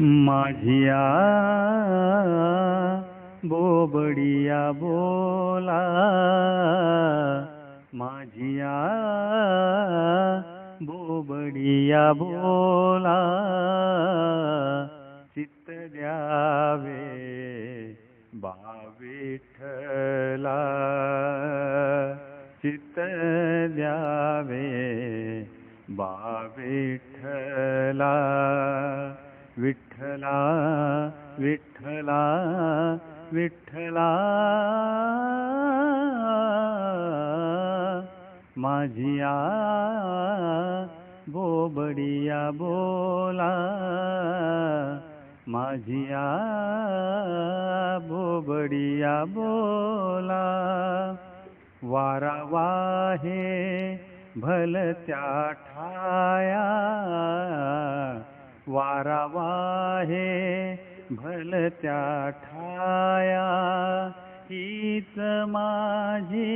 माझिया बोबडिया बोला माझिया बोबडिया बोला चित्त द्यावे बाविठला चित्त द्यावे बाविठला विठ्ठला विठ्ठला विठ्ठला. माझिया बोबडिया बोला. माझिया बोबडिया बोला. वारा वाहे भलत्या ठाया. वारा वाहे भलत्या ठाया. हीच माझी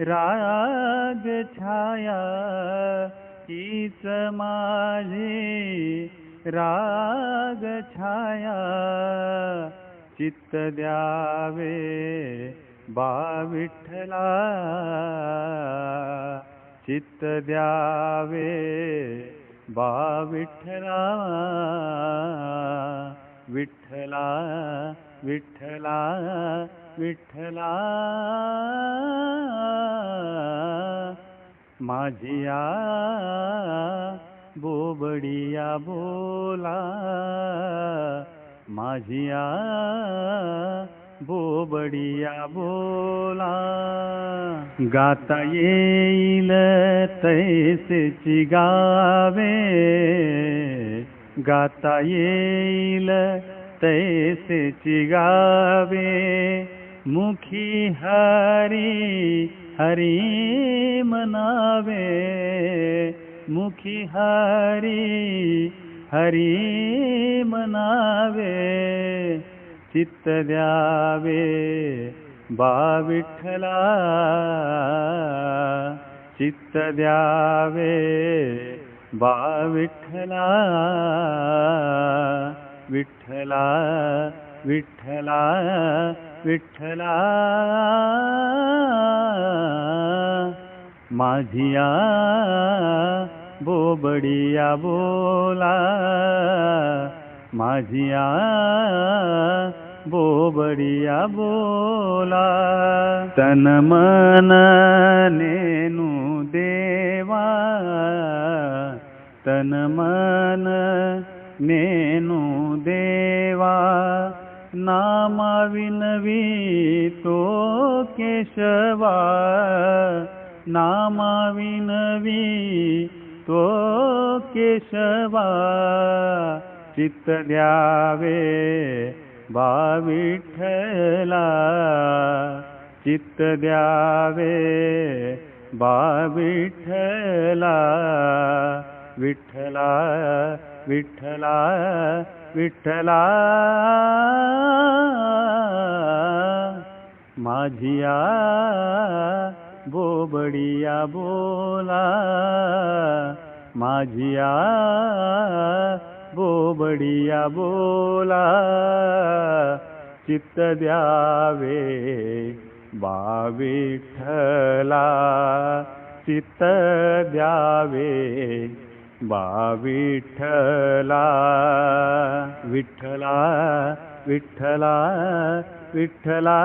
राग छाया. हीच माझी राग छाया. चित्त द्यावे बा विठ्ठला. चित्त द्यावे बा विठ्ठला विठ्ठला विठ्ठला विठ्ठला. माझिया बोबडिया बोला माझिया बोबडिया बोला। गाता येईल तैसेची गावे गाता येईल तैसेची गावे मुखी हरी हरी मनावे। मुखी हरी हरी मनावे। चित्त द्यावे. बा विठ्ठला चित्त द्यावे. बा विठ्ठला विठ्ठला विठ्ठला विठ्ठला. माझिया बोबडिया बोला. માજિયા બોબડિયા બોલા તન મન નેનું દેવા તન મન નેનું દેવા નામ વિનવી તો કેશવા નામ વિનવી તો કેશવા चित्त द्यावे बा विठ्ठला चित्त द्यावे बा विठ्ठला विठ्ठला विठ्ठला विठ्ठला. माझिया बोबडिया बोला. माझिया बोबडिया बोला चित्त द्यावे बा चित्त द्यावे बा विठ्ठला विठ्ठला विठ्ठला विठ्ठला.